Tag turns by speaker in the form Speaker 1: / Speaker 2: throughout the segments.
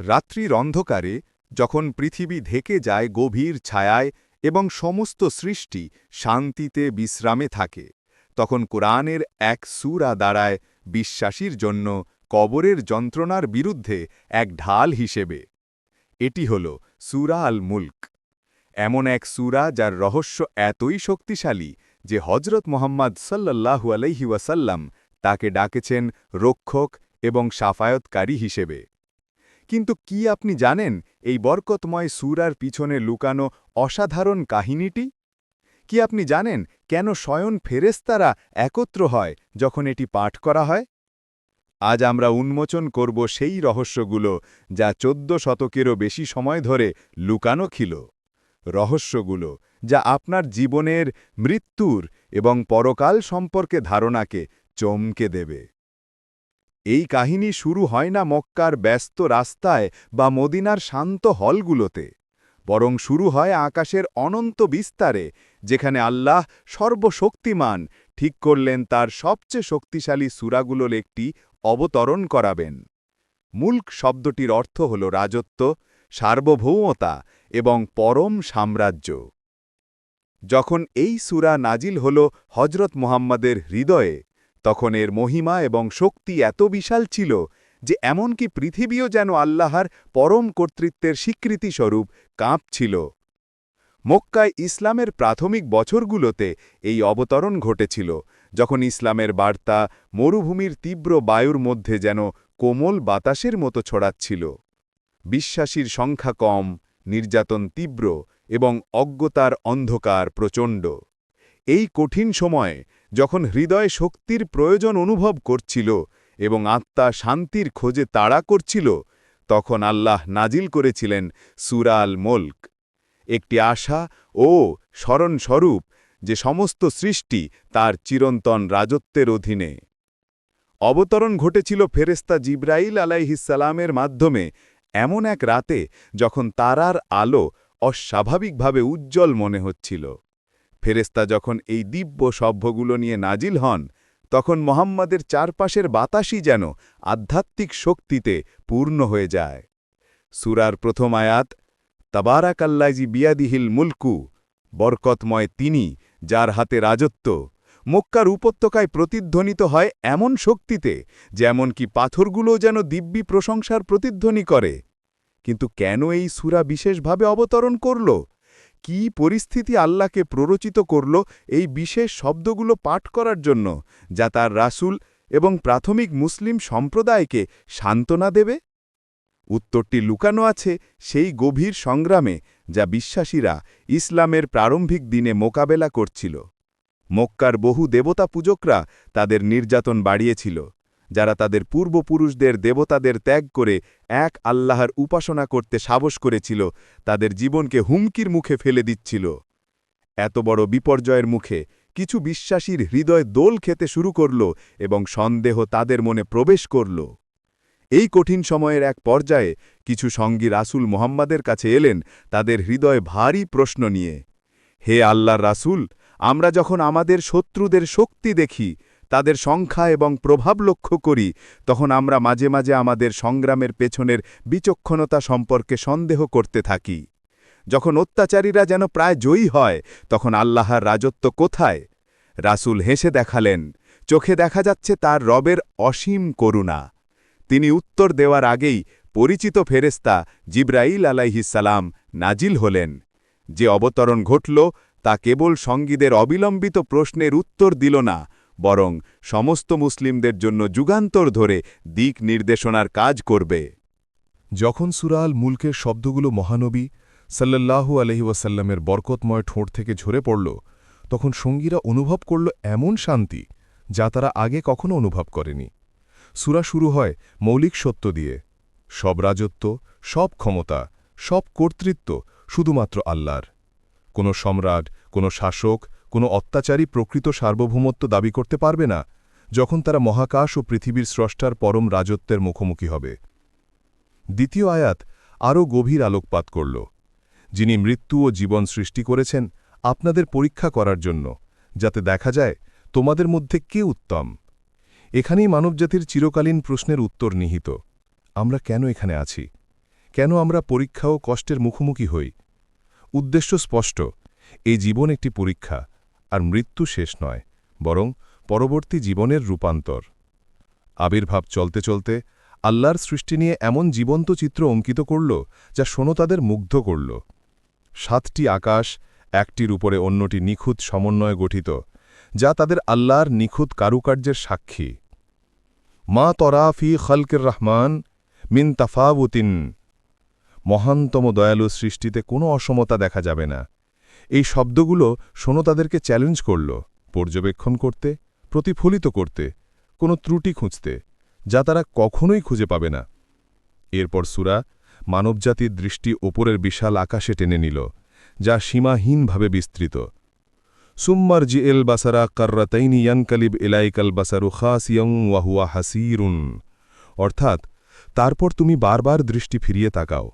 Speaker 1: রাত্রির অন্ধকারে যখন পৃথিবী ঢেকে যায় গভীর ছায়ায় এবং সমস্ত সৃষ্টি শান্তিতে বিশ্রামে থাকে, তখন কোরআনের এক সুরা দাঁড়ায় বিশ্বাসীর জন্য কবরের যন্ত্রণার বিরুদ্ধে এক ঢাল হিসেবে। এটি হল সুরা আল মুল্ক এমন এক সুরা যার রহস্য এতই শক্তিশালী যে হজরত মোহাম্মদ সাল্লাল্লাহু আলাইহি ওয়াসাল্লাম তাকে ডাকেছেন রক্ষক এবং সাফায়তকারী হিসেবে। কিন্তু কি আপনি জানেন এই বরকতময় সুরার পিছনে লুকানো অসাধারণ কাহিনীটি? কি আপনি জানেন কেন স্বয়ন ফেরেস্তারা একত্র হয় যখন এটি পাঠ করা হয়? আজ আমরা উন্মোচন করব সেই রহস্যগুলো যা চোদ্দ শতকেরও বেশি সময় ধরে লুকানো ছিল। রহস্যগুলো যা আপনার জীবনের মৃত্যুর এবং পরকাল সম্পর্কে ধারণাকে চমকে দেবে। এই কাহিনী শুরু হয় না মক্কার ব্যস্ত রাস্তায় বা মদিনার শান্ত হলগুলোতে। বরং শুরু হয় আকাশের অনন্ত বিস্তারে, যেখানে আল্লাহ সর্বশক্তিমান ঠিক করলেন তার সবচেয়ে শক্তিশালী সুরাগুলোর একটি অবতরণ করাবেন। মুল্ক শব্দটির অর্থ হল রাজত্ব, সার্বভৌমতা এবং পরম সাম্রাজ্য। যখন এই সুরা নাজিল হল হজরত মুহাম্মাদের হৃদয়ে তখন এর মহিমা এবং শক্তি এত বিশাল ছিল যে এমনকি পৃথিবীও যেন আল্লাহর পরম কর্তৃত্বের স্বীকৃতিস্বরূপ কাঁপছিল। মক্কায় ইসলামের প্রাথমিক বছরগুলোতে এই অবতরণ ঘটেছিল, যখন ইসলামের বার্তা মরুভূমির তীব্র বায়ুর মধ্যে যেন কোমল বাতাসের মতো ছড়াচ্ছিল। বিশ্বাসীর সংখ্যা কম, নির্যাতন তীব্র এবং অজ্ঞতার অন্ধকার প্রচণ্ড। এই কঠিন সময়ে যখন হৃদয় শক্তির প্রয়োজন অনুভব করছিল এবং আত্মা শান্তির খোঁজে তাড়া করছিল, তখন আল্লাহ নাজিল করেছিলেন সুরাল মোল্ক। একটি আশা ও স্মরণস্বরূপ যে সমস্ত সৃষ্টি তার চিরন্তন রাজত্বের অধীনে। অবতরণ ঘটেছিল ফেরেস্তা জিব্রাইল আলাইহিসালামের মাধ্যমে এমন এক রাতে যখন তারার আলো অস্বাভাবিকভাবে উজ্জ্বল মনে হচ্ছিল। ফেরেস্তা যখন এই দিব্য সভ্যগুলো নিয়ে নাজিল হন, তখন মোহাম্মদের চারপাশের বাতাসই যেন আধ্যাত্মিক শক্তিতে পূর্ণ হয়ে যায়। সুরার প্রথম আয়াত তাবারাকাল্লাজি বিয়াদিহিল মুলকু, বরকতময় তিনি, যার হাতে রাজত্ব, মক্কার উপত্যকায় প্রতিধ্বনিত হয় এমন শক্তিতে, যেমন কি পাথরগুলো যেন দিব্যি প্রশংসার প্রতিধ্বনি করে। কিন্তু কেন এই সুরা বিশেষভাবে অবতরণ করল? কি পরিস্থিতি আল্লাহকে প্ররোচিত করল এই বিশেষ শব্দগুলো পাঠ করার জন্য, যা তার রাসুল এবং প্রাথমিক মুসলিম সম্প্রদায়কে সান্ত্বনা দেবে? উত্তরটি লুকানো আছে সেই গভীর সংগ্রামে, যা বিশ্বাসীরা ইসলামের প্রারম্ভিক দিনে মোকাবেলা করছিল। মক্কার বহু দেবতা পূজকরা তাদের নির্যাতন বাড়িয়েছিল। যারা তাদের পূর্বপুরুষদের দেবতাদের ত্যাগ করে এক আল্লাহর উপাসনা করতে সাহস করেছিল, তাদের জীবনকে হুমকির মুখে ফেলে দিচ্ছিল। এত বড় বিপর্যয়ের মুখে কিছু বিশ্বাসীর হৃদয় দোল খেতে শুরু করল এবং সন্দেহ তাদের মনে প্রবেশ করল। এই কঠিন সময়ের এক পর্যায়ে কিছু সঙ্গী রাসুল মোহাম্মদের কাছে এলেন তাদের হৃদয় ভারী প্রশ্ন নিয়ে, হে আল্লাহর রাসুল, আমরা যখন আমাদের শত্রুদের শক্তি দেখি তাদের সংখ্যা এবং প্রভাব লক্ষ্য করি, তখন আমরা মাঝে মাঝে আমাদের সংগ্রামের পেছনের বিচক্ষণতা সম্পর্কে সন্দেহ করতে থাকি। যখন অত্যাচারীরা যেন প্রায় জয়ী হয়, তখন আল্লাহর রাজত্ব কোথায়? রাসুল হেসে দেখালেন, চোখে দেখা যাচ্ছে তার রবের অসীম করুণা। তিনি উত্তর দেওয়ার আগেই পরিচিত ফেরেস্তা জিব্রাইল আলাইহিসালাম নাজিল হলেন। যে অবতরণ ঘটল, তা কেবল সঙ্গীদের অবিলম্বিত প্রশ্নের উত্তর দিল না বরং সমস্ত মুসলিমদের জন্য যুগান্তর ধরে দিক নির্দেশনার কাজ করবে।
Speaker 2: যখন সুরাল মুলকের শব্দগুলো মহানবী সাল্লাল্লাহু আলহিউসাল্লামের বরকতময় ঠোঁট থেকে ঝরে পড়ল, তখন সঙ্গীরা অনুভব করল এমন শান্তি যা তারা আগে কখনো অনুভব করেনি। সুরা শুরু হয় মৌলিক সত্য দিয়ে। সব রাজত্ব, সব ক্ষমতা, সব কর্তৃত্ব শুধুমাত্র আল্লাহর। কোনো সম্রাট, কোনো শাসক কোনো অত্যাচারী প্রকৃত সার্বভৌমত্ব দাবি করতে পারবে না, যখন তারা মহাকাশ ও পৃথিবীর স্রষ্টার পরম রাজত্বের মুখোমুখি হবে। দ্বিতীয় আয়াত আরও গভীর আলোকপাত করল। যিনি মৃত্যু ও জীবন সৃষ্টি করেছেন, আপনাদের পরীক্ষা করার জন্য, যাতে দেখা যায় তোমাদের মধ্যে কে উত্তম। এখানেই মানবজাতির চিরকালীন প্রশ্নের উত্তর নিহিত। আমরা কেন এখানে আছি? কেন আমরা পরীক্ষা ও কষ্টের মুখোমুখি হই? উদ্দেশ্য স্পষ্ট, এই জীবন একটি পরীক্ষা। আর মৃত্যু শেষ নয়, বরং পরবর্তী জীবনের রূপান্তর। আবির্ভাব চলতে চলতে আল্লাহর সৃষ্টি নিয়ে এমন জীবন্ত চিত্র অঙ্কিত করল, যা শোনতাদের মুগ্ধ করল। সাতটি আকাশ, একটির উপরে অন্যটি নিখুঁত সমন্বয়ে গঠিত, যা তাদের আল্লাহর নিখুঁত কারুকার্যের সাক্ষী। মা তরাফি খলকের রহমান মিন তাফাউতিন মহানতম দয়ালু সৃষ্টিতে কোনো অসমতা দেখা যাবে না। এই শব্দগুলো শোনতাদেরকে চ্যালেঞ্জ করল, পর্যবেক্ষণ করতে, প্রতিফলিত করতে, কোনো ত্রুটি খুঁজতে, যা তারা কখনোই খুঁজে পাবে না। এরপর সুরা মানবজাতির দৃষ্টি ওপরের বিশাল আকাশে টেনে নিল, যা সীমাহীনভাবে বিস্তৃত। সুম্মার জি এল বাসারা কার্রাতাইনি ইয়ানকালিব এলাইকাল বাসারু খাসিয়ং ওয়াহুয়া হাসিরুন। অর্থাৎ, তারপর তুমি বারবার দৃষ্টি ফিরিয়ে তাকাও।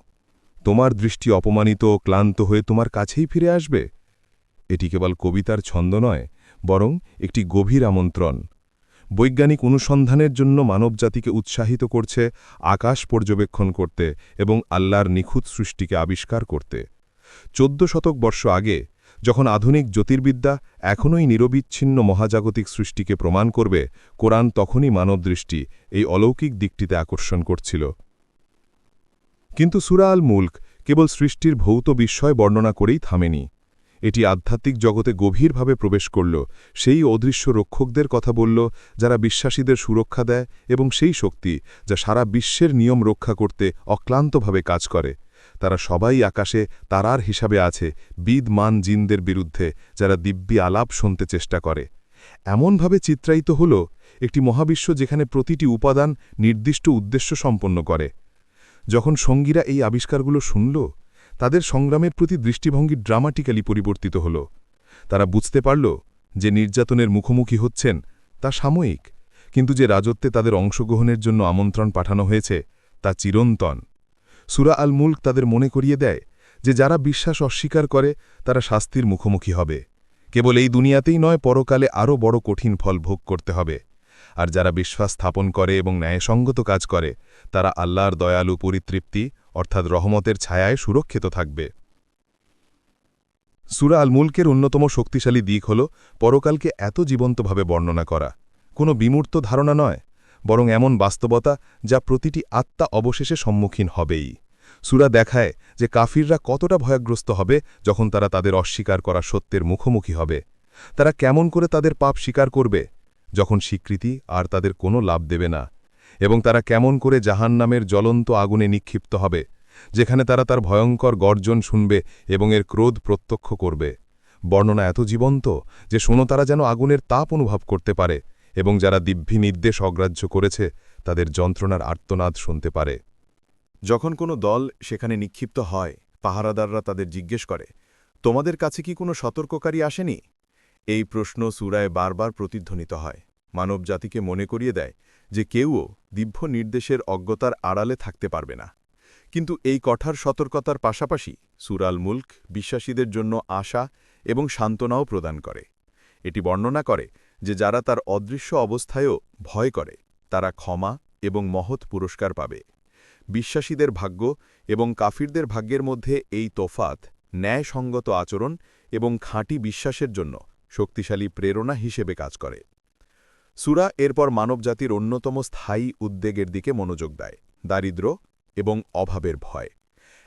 Speaker 2: তোমার দৃষ্টি অপমানিত ক্লান্ত হয়ে তোমার কাছেই ফিরে আসবে? এটি কেবল কবিতার ছন্দ নয়, বরং একটি গভীর আমন্ত্রণ। বৈজ্ঞানিক অনুসন্ধানের জন্য মানবজাতিকে উৎসাহিত করছে আকাশ পর্যবেক্ষণ করতে এবং আল্লাহর নিখুঁত সৃষ্টিকে আবিষ্কার করতে। চোদ্দ শতক বর্ষ আগে, যখন আধুনিক জ্যোতির্বিদ্যা এখনই নিরবিচ্ছিন্ন মহাজাগতিক সৃষ্টিকে প্রমাণ করবে, কোরআন তখনই মানবদৃষ্টি এই অলৌকিক দিকটিতে আকর্ষণ করছিল। কিন্তু সুরা আল মুল্ক কেবল সৃষ্টির ভৌত বিস্ময় বর্ণনা করেই থামেনি। এটি আধ্যাত্মিক জগতে গভীরভাবে প্রবেশ করল, সেই অদৃশ্য রক্ষকদের কথা বলল, যারা বিশ্বাসীদের সুরক্ষা দেয় এবং সেই শক্তি যা সারা বিশ্বের নিয়ম রক্ষা করতে অক্লান্তভাবে কাজ করে। তারা সবাই আকাশে তারার হিসাবে আছে বিদমান জিনদের বিরুদ্ধে, যারা দিব্যি আলাপ শুনতে চেষ্টা করে। এমনভাবে চিত্রায়িত হল, একটি মহাবিশ্ব যেখানে প্রতিটি উপাদান নির্দিষ্ট উদ্দেশ্য সম্পন্ন করে। যখন সঙ্গীরা এই আবিষ্কারগুলো শুনল, তাদের সংগ্রামের প্রতি দৃষ্টিভঙ্গি ড্রামাটিক্যালি পরিবর্তিত হল। তারা বুঝতে পারল যে নির্যাতনের মুখোমুখি হচ্ছেন তা সাময়িক, কিন্তু যে রাজত্বে তাদের অংশগ্রহণের জন্য আমন্ত্রণ পাঠানো হয়েছে তা চিরন্তন। সুরা আল মুল্ক তাদের মনে করিয়ে দেয় যে যারা বিশ্বাস অস্বীকার করে, তারা শাস্তির মুখোমুখি হবে। কেবল এই দুনিয়াতেই নয়, পরকালে আরও বড় কঠিন ফল ভোগ করতে হবে। আর যারা বিশ্বাস স্থাপন করে এবং ন্যায়সঙ্গত কাজ করে, তারা আল্লাহর দয়ালু পরিতৃপ্তি, অর্থাৎ রহমতের ছায়ায় সুরক্ষিত থাকবে। সুরা আল মুলকের অন্যতম শক্তিশালী দিক হল, পরকালকে এত জীবন্তভাবে বর্ণনা করা। কোনো বিমূর্ত ধারণা নয়, বরং এমন বাস্তবতা যা প্রতিটি আত্মা অবশেষে সম্মুখীন হবেই। সুরা দেখায় যে কাফিররা কতটা ভয়াগ্রস্ত হবে যখন তারা তাদের অস্বীকার করা সত্যের মুখোমুখি হবে। তারা কেমন করে তাদের পাপ স্বীকার করবে? যখন স্বীকৃতি আর তাদের কোনো লাভ দেবে না, এবং তারা কেমন করে জাহান নামের জ্বলন্ত আগুনে নিক্ষিপ্ত হবে, যেখানে তারা তার ভয়ঙ্কর গর্জন শুনবে এবং এর ক্রোধ প্রত্যক্ষ করবে। বর্ণনা এত জীবন্ত যে শোনো তারা যেন আগুনের তাপ অনুভব করতে পারে, এবং যারা দিব্যি নির্দেশ অগ্রাহ্য করেছে, তাদের যন্ত্রণার আর্তনাদ শুনতে পারে।
Speaker 1: যখন কোনো দল সেখানে নিক্ষিপ্ত হয়, পাহারাদাররা তাদের জিজ্ঞেস করে, তোমাদের কাছে কি কোনো সতর্ককারী আসেনি? এই প্রশ্ন সুরায় বারবার প্রতিধ্বনিত হয়। মানব জাতিকে মনে করিয়ে দেয় যে কেউও দিব্য নির্দেশের অজ্ঞতার আড়ালে থাকতে পারবে না। কিন্তু এই কঠার সতর্কতার পাশাপাশি সুরাল মুল্ক বিশ্বাসীদের জন্য আশা এবং সান্ত্বনাও প্রদান করে। এটি বর্ণনা করে যে যারা তার অদৃশ্য অবস্থায়ও ভয় করে, তারা ক্ষমা এবং মহৎ পুরস্কার পাবে। বিশ্বাসীদের ভাগ্য এবং কাফিরদের ভাগ্যের মধ্যে এই তোফাত ন্যায়সঙ্গত আচরণ এবং খাঁটি বিশ্বাসের জন্য শক্তিশালী প্রেরণা হিসেবে কাজ করে। সুরা এরপর মানবজাতির অন্যতম স্থায়ী উদ্বেগের দিকে মনোযোগ দেয়, দারিদ্র এবং অভাবের ভয়।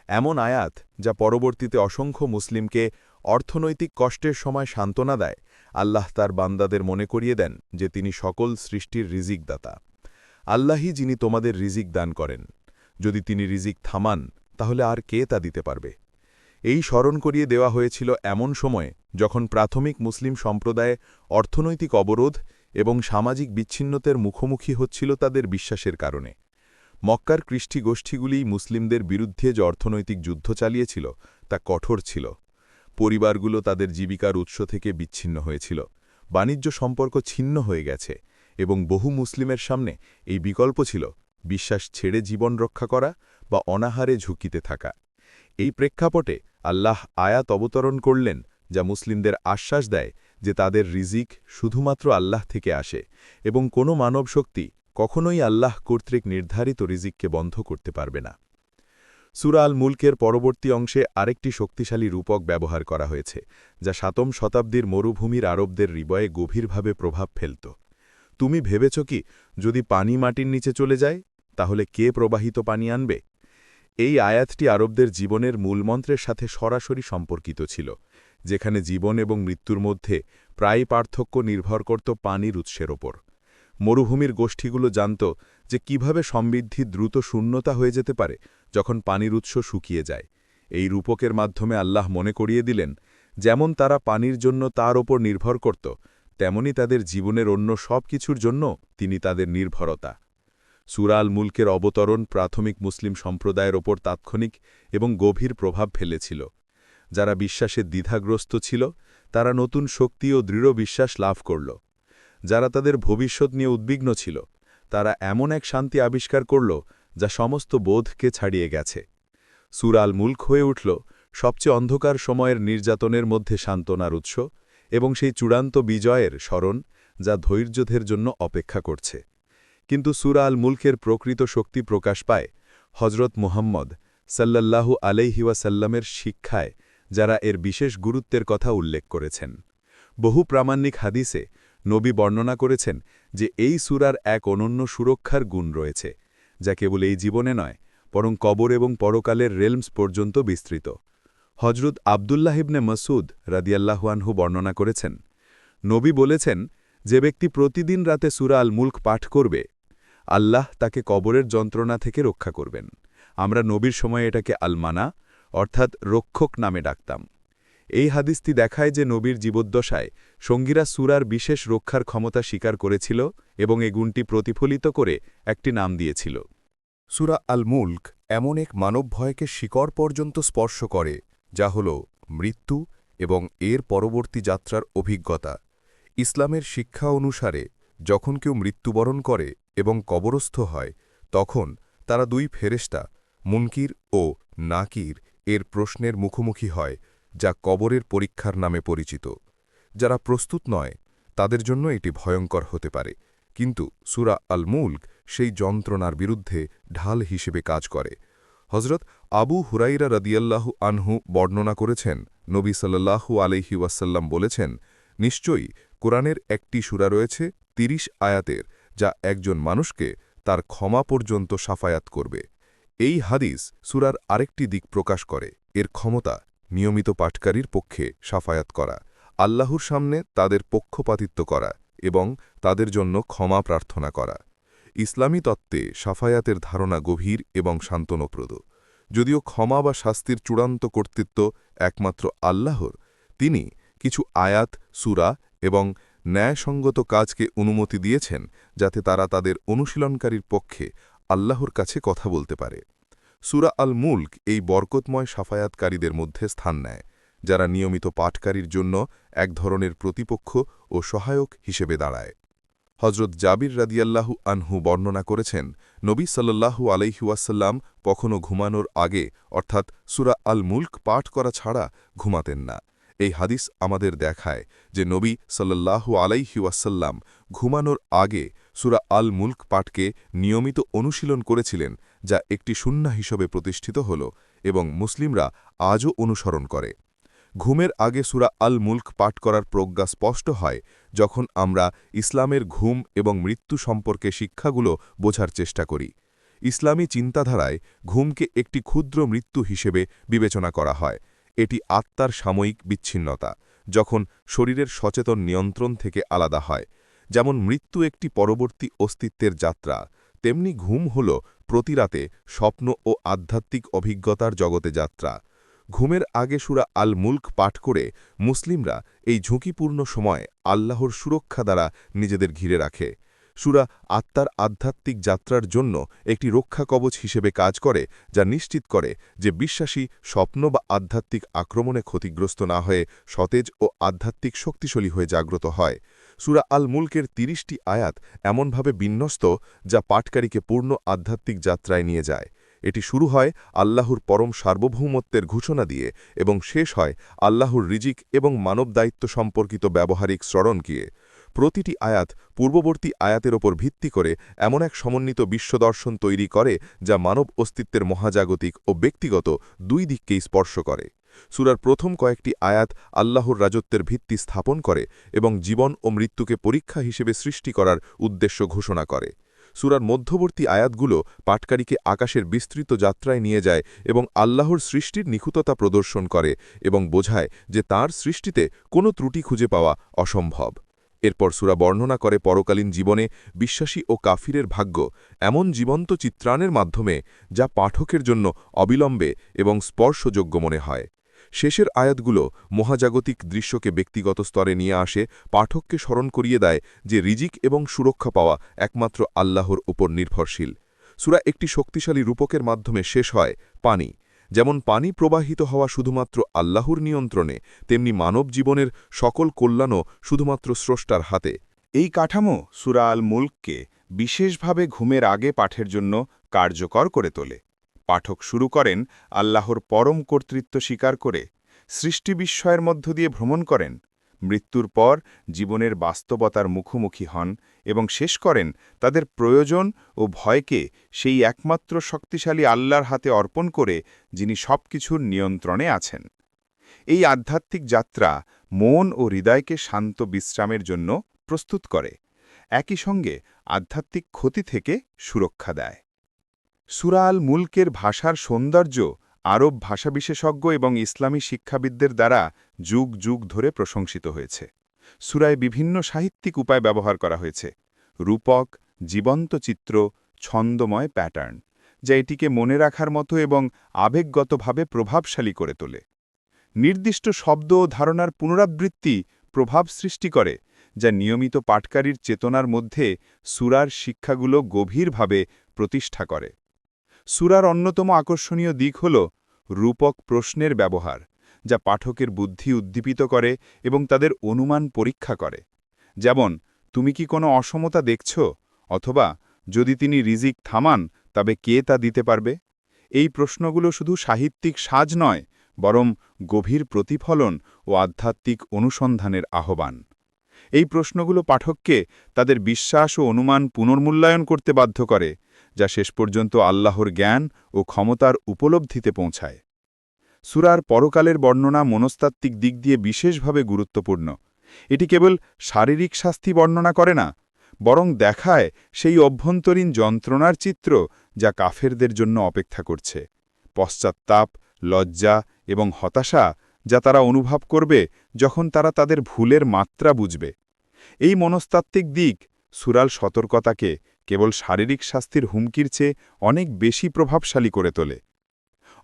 Speaker 1: এমন আয়াত যা পরবর্তীতে অসংখ্য মুসলিমকে অর্থনৈতিক কষ্টের সময় সান্ত্বনা দেয়, আল্লাহ তার বান্দাদের মনে করিয়ে দেন যে তিনি সকল সৃষ্টির রিজিকদাতা। আল্লাহই যিনি তোমাদের রিজিক দান করেন। যদি তিনি রিজিক থামান, তাহলে আর কে তা দিতে পারবে? এই স্মরণ করিয়ে দেওয়া হয়েছিল এমন সময়ে যখন প্রাথমিক মুসলিম সম্প্রদায়ে অর্থনৈতিক অবরোধ এবং সামাজিক বিচ্ছিন্নতার মুখোমুখি হচ্ছিল তাদের বিশ্বাসের কারণে। মক্কার কৃষ্টি গোষ্ঠীগুলিই মুসলিমদের বিরুদ্ধে যে অর্থনৈতিক যুদ্ধ চালিয়েছিল, তা কঠোর ছিল। পরিবারগুলো তাদের জীবিকার উৎস থেকে বিচ্ছিন্ন হয়েছিল। বাণিজ্য সম্পর্ক ছিন্ন হয়ে গেছে এবং বহু মুসলিমের সামনে এই বিকল্প ছিল বিশ্বাস ছেড়ে জীবন রক্ষা করা বা অনাহারে ঝুঁকিতে থাকা। এই প্রেক্ষাপটে আল্লাহ আয়াত অবতরণ করলেন, যা মুসলিমদের আশ্বাস দেয় যে তাদের রিজিক শুধুমাত্র আল্লাহ থেকে আসে এবং কোনো মানব শক্তি কখনোই আল্লাহ কর্তৃক নির্ধারিত রিজিককে বন্ধ করতে পারবে না। সুরা আল মুলকের পরবর্তী অংশে আরেকটি শক্তিশালী রূপক ব্যবহার করা হয়েছে, যা সাতম শতাব্দীর মরুভূমির আরবদের হৃদয়ে গভীরভাবে প্রভাব ফেলত। তুমি ভেবেছ কি, যদি পানি মাটির নিচে চলে যায়, তাহলে কে প্রবাহিত পানি আনবে? এই আয়াতটি আরবদের জীবনের মূলমন্ত্রের সাথে সরাসরি সম্পর্কিত ছিল, যেখানে জীবন এবং মৃত্যুর মধ্যে প্রায় পার্থক্য নির্ভর করত পানির উৎসের ওপর। মরুভূমির গোষ্ঠীগুলো জানত যে কীভাবে সমৃদ্ধি দ্রুত শূন্যতা হয়ে যেতে পারে যখন পানির উৎস শুকিয়ে যায়। এই রূপকের মাধ্যমে আল্লাহ মনে করিয়ে দিলেন, যেমন তারা পানির জন্য তার ওপর নির্ভর করত, তেমনি তাদের জীবনের অন্য সব কিছুর জন্য তিনি তাদের নির্ভরতা। সুরাল মুলকের অবতরণ প্রাথমিক মুসলিম সম্প্রদায়ের ওপর তাৎক্ষণিক এবং গভীর প্রভাব ফেলেছিল। যারা বিশ্বাসে দ্বিধাগ্রস্ত ছিল, তারা নতুন শক্তি ও দৃঢ় বিশ্বাস লাভ করল। যারা তাদের ভবিষ্যৎ নিয়ে উদ্বিগ্ন ছিল, তারা এমন এক শান্তি আবিষ্কার করল, যা সমস্ত বোধকে ছাড়িয়ে গেছে। সুরাল মুল্ক হয়ে উঠল সবচেয়ে অন্ধকার সময়ের নির্যাতনের মধ্যে সান্ত্বনার উৎস এবং সেই চূড়ান্ত বিজয়ের স্মরণ, যা ধৈর্যধের জন্য অপেক্ষা করছে। কিন্তু সুরা আল মুলকের প্রকৃত শক্তি প্রকাশ পায় হজরত মুহাম্মদ সাল্লাল্লাহু আলাইহিওয়াসাল্লামের শিক্ষায়, যারা এর বিশেষ গুরুত্বের কথা উল্লেখ করেছেন। বহু প্রামাণ্যিক হাদিসে নবী বর্ণনা করেছেন যে এই সুরার এক অনন্য সুরক্ষার গুণ রয়েছে, যা কেবল এই জীবনে নয়, বরং কবর এবং পরকালের রেলমস পর্যন্ত বিস্তৃত। হজরত আবদুল্লাহ ইবনে মসুদ রাদিয়াল্লাহুয়ানহু বর্ণনা করেছেন, নবী বলেছেন যে ব্যক্তি প্রতিদিন রাতে সুরা আল মুল্ক পাঠ করবে, আল্লাহ তাকে কবরের যন্ত্রণা থেকে রক্ষা করবেন। আমরা নবীর সময় এটাকে আলমানা, অর্থাৎ রক্ষক নামে ডাকতাম। এই হাদিসটি দেখায় যে নবীর জীবদ্দশায় সঙ্গীরা সুরার বিশেষ রক্ষার ক্ষমতা স্বীকার করেছিল এবং এ গুণটি প্রতিফলিত করে একটি নাম দিয়েছিল।
Speaker 2: সুরা আল মুল্ক এমন এক মানব ভয়কে শিকড় পর্যন্ত স্পর্শ করে, যা হল মৃত্যু এবং এর পরবর্তী যাত্রার অভিজ্ঞতা। ইসলামের শিক্ষা অনুসারে, যখন কেউ মৃত্যুবরণ করে এবং কবরস্থ হয়, তখন তারা দুই ফেরেস্তা মুনকির ও নাকির, এর প্রশ্নের মুখোমুখি হয়, যা কবরের পরীক্ষার নামে পরিচিত। যারা প্রস্তুত নয়, তাদের জন্য এটি ভয়ঙ্কর হতে পারে। কিন্তু সুরা আল মুল্ক সেই যন্ত্রণার বিরুদ্ধে ঢাল হিসেবে কাজ করে। হজরত আবু হুরাইরা রদিয়াল্লাহু আনহু বর্ণনা করেছেন, নবী সাল্লাহু আলহি ওয়াসাল্লাম বলেছেন, নিশ্চয়ই কোরআনের একটি সুরা রয়েছে ৩০ আয়াতের, যা একজন মানুষকে তার ক্ষমা পর্যন্ত সাফায়াত করবে। এই হাদিস সুরার আরেকটি দিক প্রকাশ করে। এর ক্ষমতা নিয়মিত পাঠকারীর পক্ষে সাফায়াত করা, আল্লাহর সামনে তাদের পক্ষপাতিত্ব করা এবং তাদের জন্য ক্ষমা প্রার্থনা করা। ইসলামী তত্ত্বে সাফায়াতের ধারণা গভীর এবং শান্তনপ্রদ। যদিও ক্ষমা বা শাস্তির চূড়ান্ত কর্তৃত্ব একমাত্র আল্লাহর, তিনি কিছু আয়াত, সুরা এবং ন্যায়সঙ্গত কাজকে অনুমতি দিয়েছেন যাতে তারা তাদের অনুশীলনকারীর পক্ষে আল্লাহর কাছে কথা বলতে পারে। সুরা আল মুল্ক এই বরকতময় সাফায়াতকারীদের মধ্যে স্থান নেয়, যারা নিয়মিত পাঠকারীর জন্য এক ধরনের প্রতিপক্ষ ও সহায়ক হিসেবে দাঁড়ায়। হজরত জাবির রাদিয়াল্লাহু আনহু বর্ণনা করেছেন, নবী সাল্লাল্লাহু আলাইহুয়াসাল্লাম কখনও ঘুমানোর আগে, অর্থাৎ সুরা আল মুল্ক পাঠ করা ছাড়া ঘুমাতেন না। এই হাদিস আমাদের দেখায় যে নবী সাল্লাল্লাহু আলাইহিওয়াসাল্লাম ঘুমানোর আগে সুরা আল মুল্ক পাঠকে নিয়মিত অনুশীলন করেছিলেন, যা একটি সুন্না হিসেবে প্রতিষ্ঠিত হল এবং মুসলিমরা আজও অনুসরণ করে। ঘুমের আগে সুরা আল মুল্ক পাঠ করার প্রজ্ঞা স্পষ্ট হয় যখন আমরা ইসলামের ঘুম এবং মৃত্যু সম্পর্কে শিক্ষাগুলো বোঝার চেষ্টা করি। ইসলামী চিন্তাধারায় ঘুমকে একটি ক্ষুদ্র মৃত্যু হিসেবে বিবেচনা করা হয়। এটি আত্মার সাময়িক বিচ্ছিন্নতা, যখন শরীরের সচেতন নিয়ন্ত্রণ থেকে আলাদা হয়। যেমন মৃত্যু একটি পরবর্তী অস্তিত্বের যাত্রা, তেমনি ঘুম হল প্রতিরাতে স্বপ্ন ও আধ্যাত্মিক অভিজ্ঞতার জগতে যাত্রা। ঘুমের আগে সুরা আল মুল্ক পাঠ করে মুসলিমরা এই ঝুঁকিপূর্ণ সময় আল্লাহর সুরক্ষা দ্বারা নিজেদের ঘিরে রাখে। সুরা আত্মার আধ্যাত্মিক যাত্রার জন্য একটি রক্ষা কবচ হিসেবে কাজ করে, যা নিশ্চিত করে যে বিশ্বাসী স্বপ্ন বা আধ্যাত্মিক আক্রমণে ক্ষতিগ্রস্ত না হয়ে সতেজ ও আধ্যাত্মিক শক্তিশালী হয়ে জাগ্রত হয়। সুরা আল মুলকের তিরিশটি আয়াত এমনভাবে বিন্যস্ত যা পাটকারীকে পূর্ণ আধ্যাত্মিক যাত্রায় নিয়ে যায়। এটি শুরু হয় আল্লাহর পরম সার্বভৌমত্বের ঘোষণা দিয়ে এবং শেষ হয় আল্লাহর রিজিক এবং মানব দায়িত্ব সম্পর্কিত ব্যবহারিক স্মরণ গিয়ে প্রতিটি আয়াত পূর্ববর্তী আয়াতের ওপর ভিত্তি করে এমন এক সমন্বিত বিশ্বদর্শন তৈরি করে যা মানব অস্তিত্বের মহাজাগতিক ও ব্যক্তিগত দুই দিককেই স্পর্শ করে। সুরার প্রথম কয়েকটি আয়াত আল্লাহর রাজত্বের ভিত্তি স্থাপন করে এবং জীবন ও মৃত্যুকে পরীক্ষা হিসেবে সৃষ্টি করার উদ্দেশ্য ঘোষণা করে। সুরার মধ্যবর্তী আয়াতগুলো পাটকারীকে আকাশের বিস্তৃত যাত্রায় নিয়ে যায় এবং আল্লাহর সৃষ্টির নিখুততা প্রদর্শন করে এবং বোঝায় যে তার সৃষ্টিতে কোনো ত্রুটি খুঁজে পাওয়া অসম্ভব। এরপর সুরা বর্ণনা করে পরকালীন জীবনে বিশ্বাসী ও কাফিরের ভাগ্য এমন জীবন্ত চিত্রাণের মাধ্যমে যা পাঠকের জন্য অবিলম্বে এবং স্পর্শযোগ্য মনে হয়। শেষের আয়াতগুলো মহাজাগতিক দৃশ্যকে ব্যক্তিগত স্তরে নিয়ে আসে, পাঠককে স্মরণ করিয়ে দেয় যে রিজিক এবং সুরক্ষা পাওয়া একমাত্র আল্লাহর উপর নির্ভরশীল। সুরা একটি শক্তিশালী রূপকের মাধ্যমে শেষ হয় পানি। যেমন পানি প্রবাহিত হওয়া শুধুমাত্র আল্লাহর নিয়ন্ত্রণে, তেমনি মানব জীবনের সকল কল্যাণও শুধুমাত্র স্রষ্টার হাতে।
Speaker 1: এই কাঠামো সুরা আল মুল্ককে বিশেষভাবে ঘুমের আগে পাঠের জন্য কার্যকর করে তোলে। পাঠক শুরু করেন আল্লাহর পরম কর্তৃত্ব স্বীকার করে, সৃষ্টি বিস্ময়ের মধ্য দিয়ে ভ্রমণ করেন। মৃত্যুর পর জীবনের বাস্তবতার মুখোমুখি হন এবং শেষ করেন তাদের প্রয়োজন ও ভয়কে সেই একমাত্র শক্তিশালী আল্লাহর হাতে অর্পণ করে যিনি সবকিছুর নিয়ন্ত্রণে আছেন। এই আধ্যাত্মিক যাত্রা মন ও হৃদয়কে শান্ত বিশ্রামের জন্য প্রস্তুত করে, একই সঙ্গে আধ্যাত্মিক ক্ষতি থেকে সুরক্ষা দেয়। সুরাল মুলকের ভাষার সৌন্দর্য আরব ভাষা বিশেষজ্ঞ এবং ইসলামী শিক্ষাবিদদের দ্বারা যুগ যুগ ধরে প্রশংসিত হয়েছে। সুরায় বিভিন্ন সাহিত্যিক উপায় ব্যবহার করা হয়েছে। রূপক, জীবন্ত চিত্র, ছন্দময় প্যাটার্ন, যা এটিকে মনে রাখার মতো এবং আবেগগতভাবে প্রভাবশালী করে তোলে। নির্দিষ্ট শব্দ ও ধারণার পুনরাবৃত্তি প্রভাব সৃষ্টি করে, যা নিয়মিত পাটকারীর চেতনার মধ্যে সুরার শিক্ষাগুলো গভীরভাবে প্রতিষ্ঠা করে। সুরার অন্যতম আকর্ষণীয় দিক হল রূপক প্রশ্নের ব্যবহার। যা পাঠকের বুদ্ধি উদ্দীপিত করে এবং তাদের অনুমান পরীক্ষা করে। যেমন, তুমি কি কোনো অসমতা দেখছ? অথবা, যদি তিনি রিজিক থামান, তবে কে তা দিতে পারবে? এই প্রশ্নগুলো শুধু সাহিত্যিক সাজ নয়, বরং গভীর প্রতিফলন ও আধ্যাত্মিক অনুসন্ধানের আহ্বান। এই প্রশ্নগুলো পাঠককে তাদের বিশ্বাস ও অনুমান পুনর্মূল্যায়ন করতে বাধ্য করে, যা শেষ পর্যন্ত আল্লাহর জ্ঞান ও ক্ষমতার উপলব্ধিতে পৌঁছায়। সুরার পরকালের বর্ণনা মনস্তাত্ত্বিক দিক দিয়ে বিশেষভাবে গুরুত্বপূর্ণ। এটি কেবল শারীরিক শাস্তি বর্ণনা করে না, বরং দেখায় সেই অভ্যন্তরীণ যন্ত্রণার চিত্র যা কাফেরদের জন্য অপেক্ষা করছে। পশ্চাত্তাপ, লজ্জা এবং হতাশা যা তারা অনুভব করবে যখন তারা তাদের ভুলের মাত্রা বুঝবে। এই মনস্তাত্ত্বিক দিক সুরাল সতর্কতাকে কেবল শারীরিক শাস্তির হুমকির চেয়ে অনেক বেশি প্রভাবশালী করে তোলে।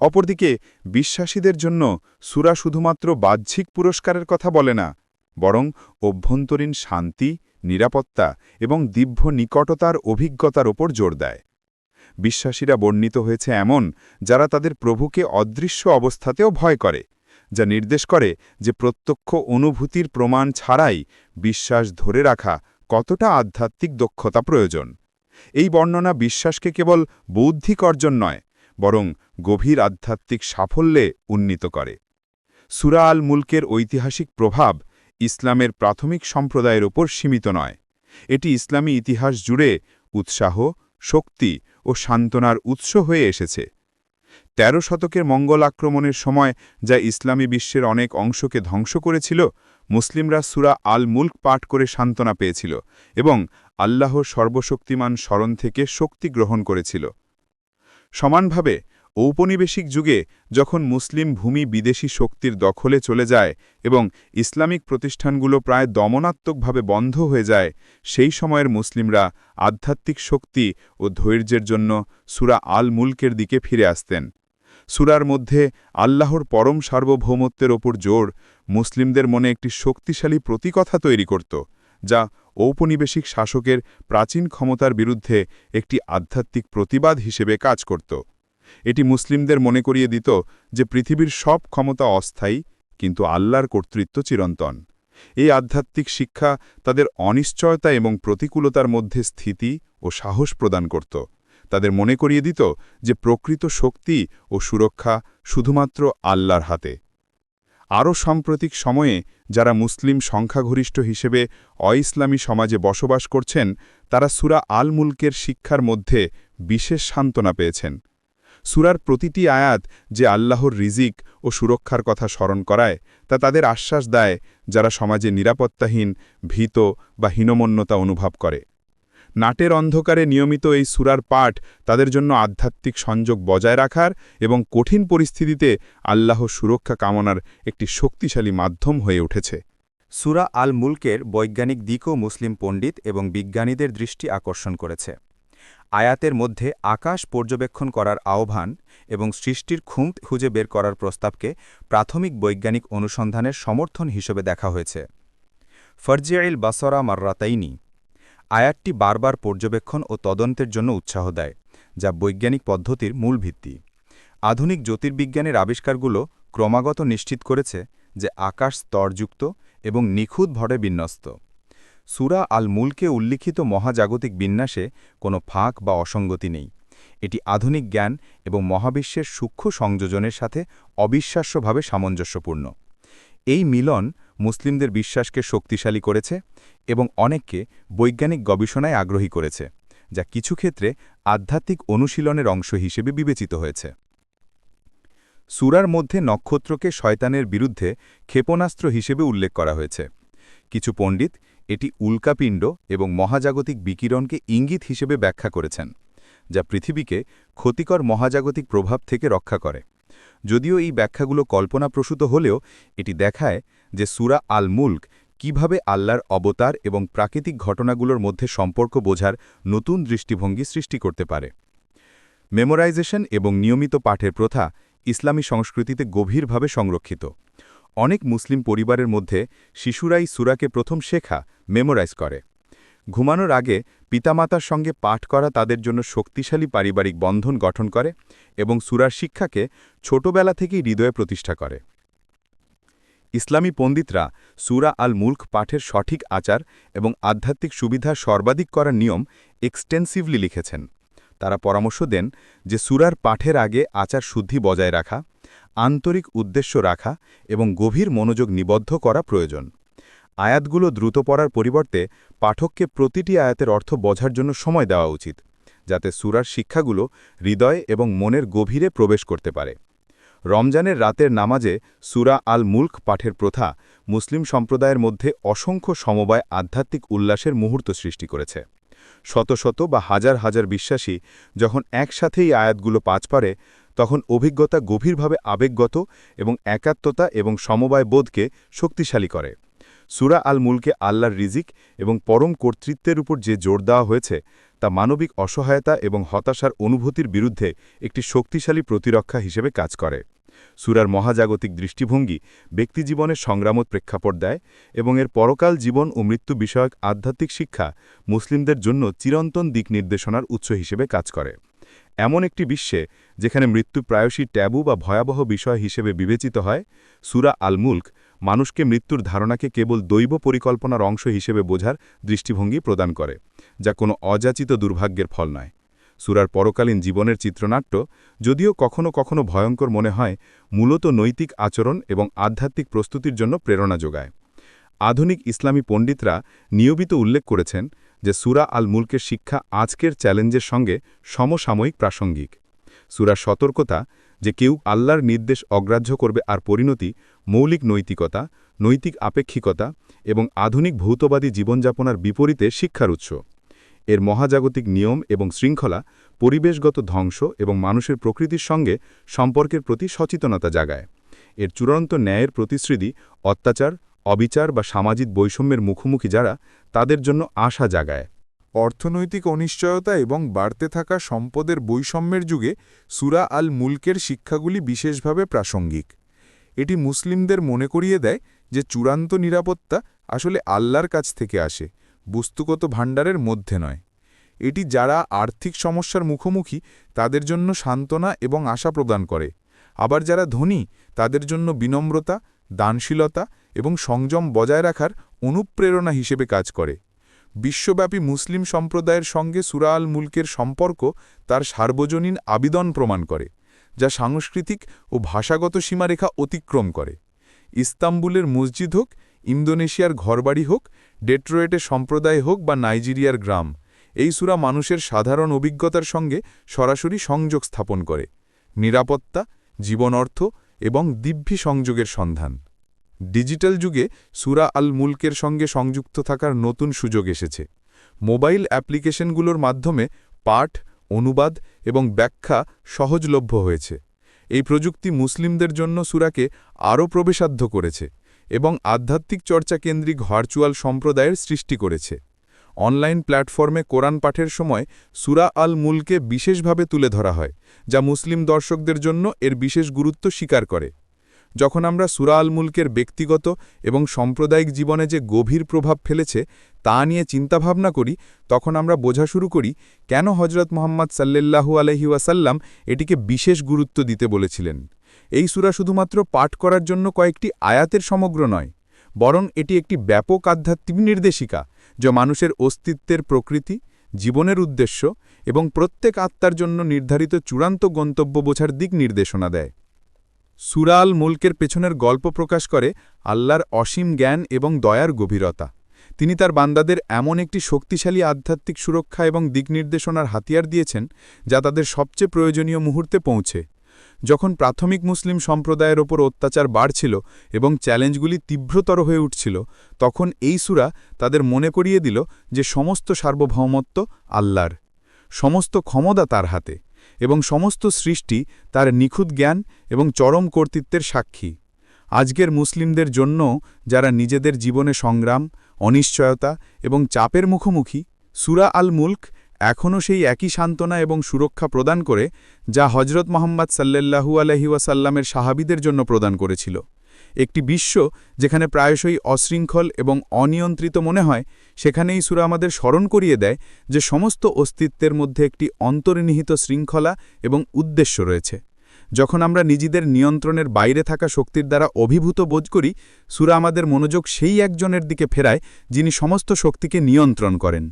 Speaker 1: অপরদিকে বিশ্বাসীদের জন্য সুরা শুধুমাত্র বাহ্যিক পুরস্কারের কথা বলে না, বরং অভ্যন্তরীণ শান্তি, নিরাপত্তা এবং দিব্য নিকটতার অভিজ্ঞতার ওপর জোর দেয়। বিশ্বাসীরা বর্ণিত হয়েছে এমন যারা তাদের প্রভুকে অদৃশ্য অবস্থাতেও ভয় করে, যা নির্দেশ করে যে প্রত্যক্ষ অনুভূতির প্রমাণ ছাড়াই বিশ্বাস ধরে রাখা কতটা আধ্যাত্মিক দক্ষতা প্রয়োজন। এই বর্ণনা বিশ্বাসকে কেবল বৌদ্ধিক অর্জন নয় বরং গভীর আধ্যাত্মিক সাফল্যে উন্নীত করে। সুরা আল মুলকের ঐতিহাসিক প্রভাব ইসলামের প্রাথমিক সম্প্রদায়ের ওপর সীমিত নয়। এটি ইসলামী ইতিহাস জুড়ে উৎসাহ, শক্তি ও সান্ত্বনার উৎস হয়ে এসেছে। তেরো শতকের মঙ্গল আক্রমণের সময় যা ইসলামী বিশ্বের অনেক অংশকে ধ্বংস করেছিল, মুসলিমরা সুরা আল মুল্ক পাঠ করে সান্ত্বনা পেয়েছিল এবং আল্লাহর সর্বশক্তিমান স্মরণ থেকে শক্তি গ্রহণ করেছিল। সমানভাবে ঔপনিবেশিক যুগে যখন মুসলিম ভূমি বিদেশি শক্তির দখলে চলে যায় এবং ইসলামিক প্রতিষ্ঠানগুলো প্রায় দমনাত্মকভাবে বন্ধ হয়ে যায়, সেই সময়ের মুসলিমরা আধ্যাত্মিক শক্তি ও ধৈর্যের জন্য সুরা আল মুলকের দিকে ফিরে আসতেন। সুরার মধ্যে আল্লাহর পরম সার্বভৌমত্বের ওপর জোর মুসলিমদের মনে একটি শক্তিশালী প্রতিকথা তৈরি করত, যা ঔপনিবেশিক শাসকের প্রাচীন ক্ষমতার বিরুদ্ধে একটি আধ্যাত্মিক প্রতিবাদ হিসেবে কাজ করত। এটি মুসলিমদের মনে করিয়ে দিত যে পৃথিবীর সব ক্ষমতা অস্থায়ী, কিন্তু আল্লাহর কর্তৃত্ব চিরন্তন। এই আধ্যাত্মিক শিক্ষা তাদের অনিশ্চয়তা এবং প্রতিকূলতার মধ্যে স্থিতি ও সাহস প্রদান করত। তাদের মনে করিয়ে দিত যে প্রকৃত শক্তি ও সুরক্ষা শুধুমাত্র আল্লাহর হাতে।
Speaker 3: আরও সাম্প্রতিক সময়ে যারা মুসলিম সংখ্যাগরিষ্ঠ হিসেবে অইসলামী সমাজে বসবাস করছেন, তারা সুরা আল মুলকের শিক্ষার মধ্যে বিশেষ সান্ত্বনা পেয়েছেন। সুরার প্রতিটি আয়াত যে আল্লাহর রিজিক ও সুরক্ষার কথা স্মরণ করায়, তা তাদের আশ্বাস দেয় যারা সমাজে নিরাপত্তাহীন, ভীত বা হীনমন্যতা অনুভব করে। নাটের অন্ধকারে নিয়মিত এই সুরার পাঠ তাদের জন্য আধ্যাত্মিক সংযোগ বজায় রাখার এবং কঠিন পরিস্থিতিতে আল্লাহ সুরক্ষা কামনার একটি শক্তিশালী মাধ্যম হয়ে উঠেছে।
Speaker 1: সুরা আল মুলকের বৈজ্ঞানিক দিকও মুসলিম পণ্ডিত এবং বিজ্ঞানীদের দৃষ্টি আকর্ষণ করেছে। আয়াতের মধ্যে আকাশ পর্যবেক্ষণ করার আহ্বান এবং সৃষ্টির খুঁত খুঁজে বের করার প্রস্তাবকে প্রাথমিক বৈজ্ঞানিক অনুসন্ধানের সমর্থন হিসেবে দেখা হয়েছে। ফরজিয়াইল বাসরা মাররাতাইনি আয়াতটি বারবার পর্যবেক্ষণ ও তদন্তের জন্য উৎসাহ দেয়, যা বৈজ্ঞানিক পদ্ধতির মূল ভিত্তি। আধুনিক জ্যোতির্বিজ্ঞানের আবিষ্কারগুলো ক্রমাগত নিশ্চিত করেছে যে আকাশ স্তরযুক্ত এবং নিখুঁত ভরে বিন্যস্ত। সুরা আল মুলকে উল্লিখিত মহাজাগতিক বিন্যাসে কোনো ফাঁক বা অসঙ্গতি নেই। এটি আধুনিক জ্ঞান এবং মহাবিশ্বের সূক্ষ্ম সংযোজনের সাথে অবিশ্বাস্যভাবে সামঞ্জস্যপূর্ণ। এই মিলন মুসলিমদের বিশ্বাসকে শক্তিশালী করেছে এবং অনেককে বৈজ্ঞানিক গবেষণায় আগ্রহী করেছে, যা কিছু ক্ষেত্রে আধ্যাত্মিক অনুশীলনের অংশ হিসেবে বিবেচিত হয়েছে। সুরার মধ্যে নক্ষত্রকে শয়তানের বিরুদ্ধে ক্ষেপণাস্ত্র হিসেবে উল্লেখ করা হয়েছে। কিছু পণ্ডিত এটি উল্কাপিণ্ড এবং মহাজাগতিক বিকিরণকে ইঙ্গিত হিসেবে ব্যাখ্যা করেছেন, যা পৃথিবীকে ক্ষতিকর মহাজাগতিক প্রভাব থেকে রক্ষা করে। যদিও এই ব্যাখ্যাগুলো কল্পনাপ্রসূত হলেও এটি দেখায় যে সুরা আল মুল্ক কীভাবে আল্লাহর অবতার এবং প্রাকৃতিক ঘটনাগুলোর মধ্যে সম্পর্ক বোঝার নতুন দৃষ্টিভঙ্গি সৃষ্টি করতে পারে। মেমোরাইজেশন এবং নিয়মিত পাঠের প্রথা ইসলামী সংস্কৃতিতে গভীরভাবে সংরক্ষিত। অনেক মুসলিম পরিবারের মধ্যে শিশুরাই সুরাকে প্রথম শেখা মেমোরাইজ করে। ঘুমানোর আগে পিতামাতার সঙ্গে পাঠ করা তাদের জন্য শক্তিশালী পারিবারিক বন্ধন গঠন করে এবং সুরার শিক্ষাকে ছোটবেলা থেকেই হৃদয়ে প্রতিষ্ঠা করে। ইসলামী পণ্ডিতরা সুরা আল মুল্ক পাঠের সঠিক আচার এবং আধ্যাত্মিক সুবিধা সর্বাধিক করার নিয়ম এক্সটেন্সিভলি লিখেছেন। তারা পরামর্শ দেন যে সুরার পাঠের আগে আচার শুদ্ধি বজায় রাখা, আন্তরিক উদ্দেশ্য রাখা এবং গভীর মনোযোগ নিবদ্ধ করা প্রয়োজন। আয়াতগুলো দ্রুত পড়ার পরিবর্তে পাঠককে প্রতিটি আয়াতের অর্থ বোঝার জন্য সময় দেওয়া উচিত, যাতে সুরার শিক্ষাগুলো হৃদয় এবং মনের গভীরে প্রবেশ করতে পারে। রমজানের রাতের নামাজে সুরা আল মুল্ক পাঠের প্রথা মুসলিম সম্প্রদায়ের মধ্যে অসংখ্য সমবায় আধ্যাত্মিক উল্লাসের মুহূর্ত সৃষ্টি করেছে। শত শত বা হাজার হাজার বিশ্বাসী যখন একসাথেই আয়াতগুলো পাঁচ পারে, তখন অভিজ্ঞতা গভীরভাবে আবেগগত এবং একাত্মতা এবং সমবায় বোধকে শক্তিশালী করে। সুরা আল মুলকে আল্লাহর রিজিক এবং পরম কর্তৃত্বের উপর যে জোর দেওয়া হয়েছে, তা মানবিক অসহায়তা এবং হতাশার অনুভূতির বিরুদ্ধে একটি শক্তিশালী প্রতিরক্ষা হিসেবে কাজ করে। সুরার মহাজাগতিক দৃষ্টিভঙ্গি ব্যক্তিজীবনের সংগ্রামত প্রেক্ষাপট দেয় এবং এর পরকাল জীবন ও মৃত্যু বিষয়ক আধ্যাত্মিক শিক্ষা মুসলিমদের জন্য চিরন্তন দিক নির্দেশনার উৎস হিসেবে কাজ করে। এমন একটি বিশ্বে যেখানে মৃত্যু প্রায়শই ট্যাবু বা ভয়াবহ বিষয় হিসেবে বিবেচিত হয়, সুরা আল মুল্ক মানুষকে মৃত্যুর ধারণাকে কেবল দৈব পরিকল্পনার অংশ হিসেবে বোঝার দৃষ্টিভঙ্গি প্রদান করে, যা কোনো অযাচিত দুর্ভাগ্যের ফল নয়। সুরার পরকালীন জীবনের চিত্রনাট্য, যদিও কখনো কখনো ভয়ঙ্কর মনে হয়, মূলত নৈতিক আচরণ এবং আধ্যাত্মিক প্রস্তুতির জন্য প্রেরণা যোগায়। আধুনিক ইসলামী পণ্ডিতরা নিয়মিত উল্লেখ করেছেন যে সুরা আল মুলকের শিক্ষা আজকের চ্যালেঞ্জের সঙ্গে সমসাময়িক প্রাসঙ্গিক। সুরার সতর্কতা যে কেউ আল্লাহর নির্দেশ অগ্রাহ্য করবে আর পরিণতি, মৌলিক নৈতিকতা, নৈতিক আপেক্ষিকতা এবং আধুনিক ভৌতবাদী জীবনযাপনার বিপরীতে শিক্ষার উৎস। এর মহাজাগতিক নিয়ম এবং শৃঙ্খলা পরিবেশগত ধ্বংস এবং মানুষের প্রকৃতির সঙ্গে সম্পর্কের প্রতি সচেতনতা জাগায়। এর চূড়ান্ত ন্যায়ের প্রতিশ্রুতি অত্যাচার, অবিচার বা সামাজিক বৈষম্যের মুখোমুখি যারা, তাদের জন্য আশা জাগায়।
Speaker 4: অর্থনৈতিক অনিশ্চয়তা এবং বাড়তে থাকা সম্পদের বৈষম্যের যুগে সুরা আল মুলকের শিক্ষাগুলি বিশেষভাবে প্রাসঙ্গিক। এটি মুসলিমদের মনে করিয়ে দেয় যে চূড়ান্ত নিরাপত্তা আসলে আল্লাহর কাছ থেকে আসে, বস্তুগত ভাণ্ডারের মধ্যে নয়। এটি যারা আর্থিক সমস্যার মুখোমুখি, তাদের জন্য সান্ত্বনা এবং আশা প্রদান করে। আবার যারা ধনী, তাদের জন্য বিনম্রতা, দানশীলতা এবং সংযম বজায় রাখার অনুপ্রেরণা হিসেবে কাজ করে। বিশ্বব্যাপী মুসলিম সম্প্রদায়ের সঙ্গে সুরা আল মুলকের সম্পর্ক তার সার্বজনীন আবিদন প্রমাণ করে, যা সাংস্কৃতিক ও ভাষাগত সীমারেখা অতিক্রম করে।
Speaker 1: ইস্তাম্বুলের মসজিদ হোক, ইন্দোনেশিয়ার ঘরবাড়ি হোক, ডেট্রয়েটের সম্প্রদায় হোক বা নাইজেরিয়ার গ্রাম, এই সুরা মানুষের সাধারণ অভিজ্ঞতার সঙ্গে সরাসরি সংযোগ স্থাপন করে। নিরাপত্তা, জীবন অর্থ এবং দিব্যি সংযোগের সন্ধান। ডিজিটাল যুগে সুরা আল মুলকের সঙ্গে সংযুক্ত থাকার নতুন সুযোগ এসেছে। মোবাইল অ্যাপ্লিকেশনগুলোর মাধ্যমে পাঠ, অনুবাদ এবং ব্যাখ্যা সহজলভ্য হয়েছে। এই প্রযুক্তি মুসলিমদের জন্য সুরাকে আরও প্রবেশাধ্য করেছে এবং আধ্যাত্মিক চর্চা কেন্দ্রিক ভার্চুয়াল সম্প্রদায়ের সৃষ্টি করেছে। অনলাইন প্ল্যাটফর্মে কোরআন পাঠের সময় সুরা আল মুলকে বিশেষভাবে তুলে ধরা হয়, যা মুসলিম দর্শকদের জন্য এর বিশেষ গুরুত্ব স্বীকার করে। যখন আমরা সুরা আল মুলকের ব্যক্তিগত এবং সাম্প্রদায়িক জীবনে যে গভীর প্রভাব ফেলেছে, তা নিয়ে চিন্তাভাবনা করি, তখন আমরা বোঝা শুরু করি, কেন হজরত মোহাম্মদ সাল্লাল্লাহু আলহি ওয়াসাল্লাম এটিকে বিশেষ গুরুত্ব দিতে বলেছিলেন। এই সুরা শুধুমাত্র পাঠ করার জন্য কয়েকটি আয়াতের সমগ্র নয়, বরং এটি একটি ব্যাপক আধ্যাত্মিক নির্দেশিকা, যা মানুষের অস্তিত্বের প্রকৃতি, জীবনের উদ্দেশ্য এবং প্রত্যেক আত্মার জন্য নির্ধারিত চূড়ান্ত গন্তব্য বোঝার দিক নির্দেশনা দেয়। সুরাল মুলকের পেছনের গল্প প্রকাশ করে আল্লাহর অসীম জ্ঞান এবং দয়ার গভীরতা। তিনি তার বান্দাদের এমন একটি শক্তিশালী আধ্যাত্মিক সুরক্ষা এবং দিকনির্দেশনার হাতিয়ার দিয়েছেন, যা তাদের সবচেয়ে প্রয়োজনীয় মুহূর্তে পৌঁছে। যখন প্রাথমিক মুসলিম সম্প্রদায়ের ওপর অত্যাচার বাড়ছিল এবং চ্যালেঞ্জগুলি তীব্রতর হয়ে উঠছিল, তখন এই সুরা তাদের মনে করিয়ে দিল যে সমস্ত সার্বভৌমত্ব আল্লাহর, সমস্ত ক্ষমতা তার হাতে। এবং সমস্ত সৃষ্টি তার নিখুঁত জ্ঞান এবং চরম কর্তৃত্বের সাক্ষী। আজকের মুসলিমদের জন্য যারা নিজেদের জীবনে সংগ্রাম, অনিশ্চয়তা এবং চাপের মুখোমুখি, সুরা আল মুল্ক এখনও সেই একই সান্ত্বনা এবং সুরক্ষা প্রদান করে, যা হজরত মোহাম্মদ সাল্লাল্লাহু আলহিউসাল্লামের সাহাবিদের জন্য প্রদান করেছিল। একটি বিশ্ব যেখানে প্রায়শই অশৃঙ্খল এবং অনিয়ন্ত্রিত মনে হয়, সেখানেই সুরা আমাদের স্মরণ করিয়ে দেয় যে সমস্ত অস্তিত্বের মধ্যে একটি অন্তর্নিহিত শৃঙ্খলা এবং উদ্দেশ্য রয়েছে। যখন আমরা নিজেদের নিয়ন্ত্রণের বাইরে থাকা শক্তির দ্বারা অভিভূত বোধ করি, সুরা আমাদের মনোযোগ সেই একজনের দিকে ফেরায় যিনি সমস্ত শক্তিকে নিয়ন্ত্রণ করেন।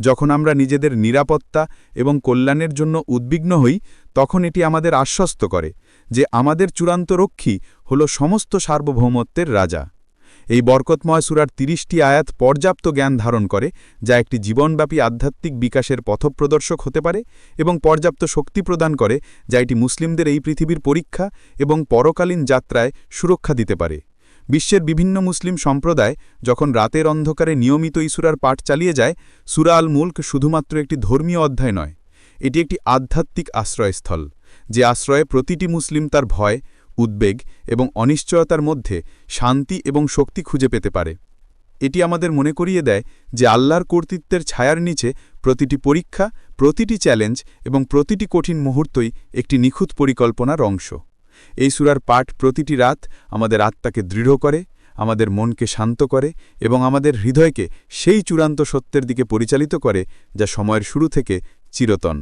Speaker 1: যখন আমরা নিজেদের নিরাপত্তা এবং কল্যাণের জন্য উদ্বিগ্ন হই, তখন এটি আমাদের আশ্বস্ত করে যে আমাদের চূড়ান্ত রক্ষী হল সমস্ত সার্বভৌমত্বের রাজা। এই বরকতময় সুরার তিরিশটি আয়াত পর্যাপ্ত জ্ঞান ধারণ করে, যা একটি জীবনব্যাপী আধ্যাত্মিক বিকাশের পথপ্রদর্শক হতে পারে এবং পর্যাপ্ত শক্তি প্রদান করে, যা এটি মুসলিমদের এই পৃথিবীর পরীক্ষা এবং পরকালীন যাত্রায় সুরক্ষা দিতে পারে। বিশ্বের বিভিন্ন মুসলিম সম্প্রদায় যখন রাতের অন্ধকারে নিয়মিত ইসুরার পাঠ চালিয়ে যায়, সুরা আল মুল্ক শুধুমাত্র একটি ধর্মীয় অধ্যায় নয়, এটি একটি আধ্যাত্মিক আশ্রয়স্থল, যে আশ্রয়ে প্রতিটি মুসলিম তার ভয় উদ্বেগ এবং অনিশ্চয়তার মধ্যে শান্তি এবং শক্তি খুঁজে পেতে পারে। এটি আমাদের মনে করিয়ে দেয় যে আল্লাহর কর্তৃত্বের ছায়ার নিচে প্রতিটি পরীক্ষা, প্রতিটি চ্যালেঞ্জ এবং প্রতিটি কঠিন মুহূর্তই একটি নিখুঁত পরিকল্পনার অংশ। এই সুরার পাঠ প্রতিটি রাত আমাদের আত্মাকে দৃঢ় করে, আমাদের মনকে শান্ত করে এবং আমাদের হৃদয়কে সেই চূড়ান্ত সত্যের দিকে পরিচালিত করে যা সময়ের শুরু থেকে চিরতন।